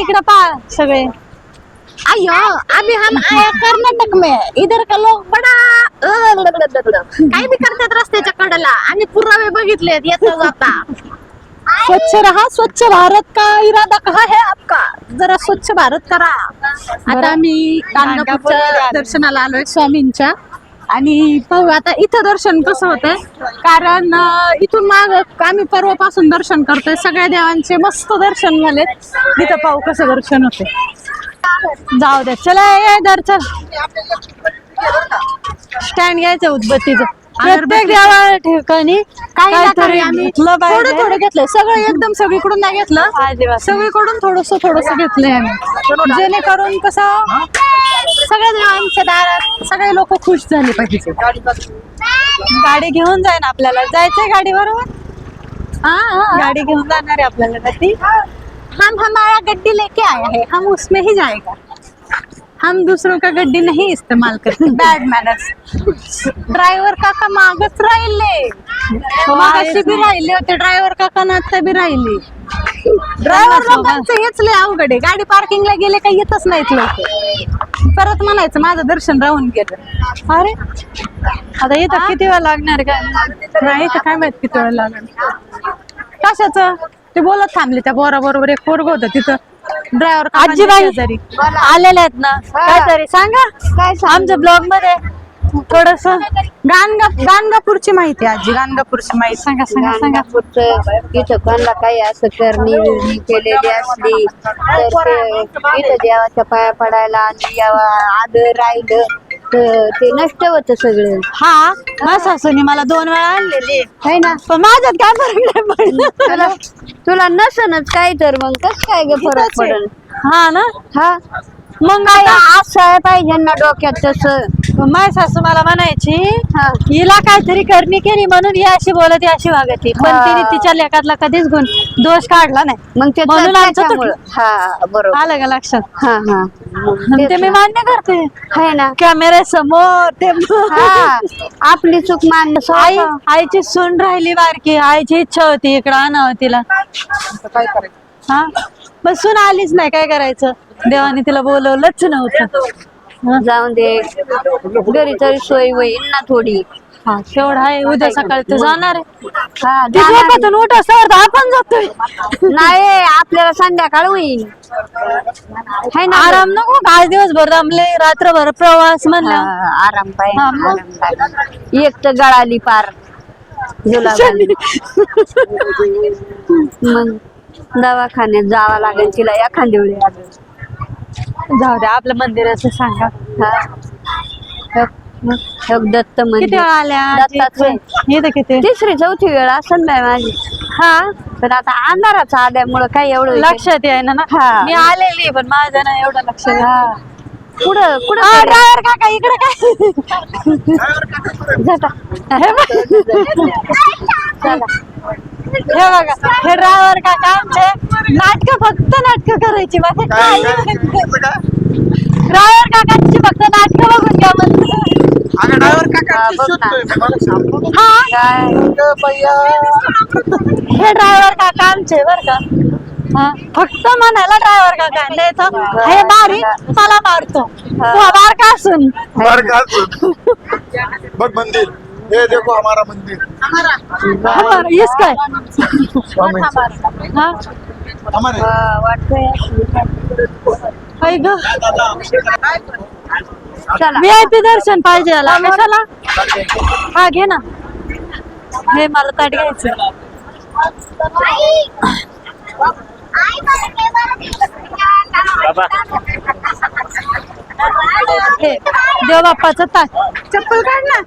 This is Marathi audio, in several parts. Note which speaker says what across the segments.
Speaker 1: इकडे पा सगळे.
Speaker 2: अयो अभी हम आया कर्नाटक में. इधर का लोग बडा काय बी करतात रस्त्याच्या कडेला. आम्ही पुरावे बघितलेत येता जाता.
Speaker 1: स्वच्छ रहा स्वच्छ भारत का इरादा कहा है आपका?
Speaker 2: जरा स्वच्छ भारत करा.
Speaker 1: आता मी गाणगापूरच्या दर्शनाला आलोय स्वामींच्या. आणि पाहू आता इथं दर्शन कसं होतंय? कारण इथून माग आम्ही परवापासून दर्शन करतोय. सगळ्या देवांचे मस्त दर्शन झाले इथं पाहू कसं दर्शन होते जाऊ दे चला ये दर्शन स्टँड घ्यायचं उदबत्तीचं. प्रत्येक देवा ठिकाणी काहीतरी घेतलं
Speaker 2: थोडं. थोडं घेतलंय सगळं एकदम सगळीकडून नाही घेतलं.
Speaker 1: सगळीकडून थोडस थोडस घेतलंय आम्ही. जेणेकरून कसं सगळ्या आमच्या दारात सगळे लोक खुश झाले पाहिजे गाडी घेऊन जाईन आपल्याला. जायचंय गाडी बरोबर?
Speaker 2: हा
Speaker 1: गाडी घेऊन जाणार आहे आपल्याला
Speaker 2: हम हमारा गड्डी लेके आया है
Speaker 1: हम उसमें ही जाएगा हम दूसरों का गड्डी नहीं इस्तेमाल करते. बैड मॅनर्स ड्रायव्हर काका मागच राहिले. मागाशी बी राहिले होते. ड्रायव्हर काका ना आता बी राहिले.
Speaker 2: ड्रायव्हर लोकांचं हेच लय अवघड आहे. गाडी पार्किंगला गेले काही येतच नाहीत लोक.
Speaker 1: परत म्हणायचं माझं दर्शन राहून गेलं. अरे आता इथं किती वेळ लागणार काय नाही तर काय माहीत किती वेळ लागणार? कशाच? ते बोलत थांबले त्या बोरा बरोबर एक पोरग होत तिथं ड्रायव्हर आजीबाई आलेले आहेत ना. काहीतरी सांगा.
Speaker 2: काय
Speaker 1: आमच्या ब्लॉगमध्ये थोडस गाणगा गाणगापूरची माहिती आहे आजी गाणगापूरची माहिती. सांगा सांगा सांगा.
Speaker 3: गाणगापूरचं इथं कोणाला काही असं करणी विरणी केलेली असली तर ते इथं देवाच्या पाया पडायला आणि यावा आदर राहिलं तर ते नष्ट होतं सगळं.
Speaker 1: हा माझ्या सासूने मला दोन वेळा आणलेली.
Speaker 3: है ना?
Speaker 1: पण माझ्यात काय फरक नाही पडला.
Speaker 3: तुला तुला नसनच काय तर मग कस काय ग फरक पडल?
Speaker 1: हा ना?
Speaker 3: हा.
Speaker 1: मग
Speaker 3: काय असं पाहिजे ना डोक्यात तसं?
Speaker 1: माझी सासू मला म्हणायची
Speaker 3: हा.
Speaker 1: हिला काहीतरी करणी केली म्हणून ही अशी बोलत ही अशी वागती. पण
Speaker 3: हा.
Speaker 1: तिने तिच्या लेखातला कधीच गुण दोष काढला नाही.
Speaker 3: मग ते
Speaker 1: म्हणून आमचं
Speaker 3: त्याच्यामुळं. हा बरोबर.
Speaker 1: आलं का लक्षात?
Speaker 3: हा हा.
Speaker 1: आणि ते मी मान्य करते.
Speaker 3: आहे ना.
Speaker 1: कॅमेरा समोर ते
Speaker 3: हा. आपली चूक मान्य
Speaker 1: आई आईची सून राहिली बारकी. आईची इच्छा होती इकडं आणावं तिला. हा? पण सून आलीच नाही. काय करायचं? देवाने तिला बोलवलंच नव्हतं.
Speaker 3: जाऊन दे. घरी तरी सोय होईल ना थोडी.
Speaker 1: हा तेवढं आहे. उद्या सकाळी तू जाणार आहे.
Speaker 3: हा
Speaker 1: ती
Speaker 3: जाणार आहे.
Speaker 1: झोपेतून उठ सर आपण जातोय.
Speaker 3: नाही आपल्याला संध्याकाळ होईल. है ना
Speaker 1: आराम नको का? आज दिवसभर दमले रात्रभर प्रवास म्हणला.
Speaker 3: हा, आराम पाहिजे
Speaker 1: हा, मग?
Speaker 3: आराम पाहिजे. एक तर गळाली पार. मग दवाखान्यात जावं लागेल तिला एखादी वेळी
Speaker 1: जाऊ द्या आपल्या मंदिराचं सांगा.
Speaker 3: हा. एक- दत्त
Speaker 1: किती
Speaker 3: मंदिर
Speaker 1: वेळा आल्या?
Speaker 3: दत्ताचं.
Speaker 1: इथं किती?
Speaker 3: तिसरी चौथी वेळ असेल बाय माझी.
Speaker 1: हा?
Speaker 3: पण आता अंधाराचा आल्यामुळं काही एवढं
Speaker 1: लक्षात आहे ना?
Speaker 3: हा.
Speaker 1: मी आलेली पण माझं नाही एवढं लक्ष
Speaker 3: हा.
Speaker 1: हा
Speaker 3: काय?
Speaker 1: ड्रायव्हर काका इकडे काय. हे बघ. हे बघा हे ड्रायव्हर काका आमचे. नाटक फक्त नाटक करायची बाकी काही ड्रायव्हर काकांची फक्त नाटक बघून घ्या म्हणते
Speaker 3: हा, काय
Speaker 1: ड्रायव्हर काका आमचे बर का? हा फक्त म्हणायला ड्रायव्हर काका नाही तर हे बारी मला मारतो. तू बार का असून.
Speaker 4: मार का असं? बघ मंदिर. हे देखो हमारा मंदिर।
Speaker 1: हा, येस काय. हा?
Speaker 4: हमारे।
Speaker 3: हा,
Speaker 1: ग. दर्शन पाहिजे याला. कशाला हा घे ना. हे मला ताट घ्यायचं. हे देव बाप्पाचं ताट चप्पल काढ ना.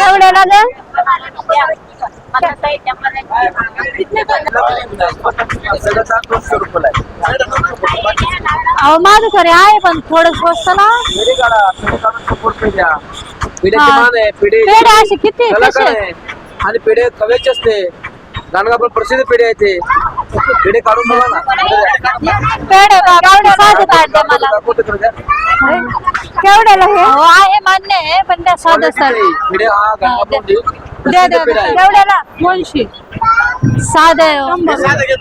Speaker 3: एवढ्याला ग
Speaker 1: अहो माझं खरे आहे पण थोडं स्वस्त ना हा.
Speaker 5: पिढे
Speaker 1: असे किती कसे
Speaker 5: आणि पिढे खव्याचे असते. गाणगापूर प्रसिद्ध पिढे आहे ते. पिढे काढून बघा ना.
Speaker 1: बा साधे ताट द्या मला.
Speaker 5: दाखवतो खरं द्या.
Speaker 1: केवढ्याला हे? अहो आहे मान्य आहे पण त्या साधं साधं.
Speaker 5: पिढे हा
Speaker 1: द्या द्या
Speaker 5: पिढा आहे.
Speaker 1: केवढ्याला दोनशे साधे
Speaker 4: हे. साधं घे.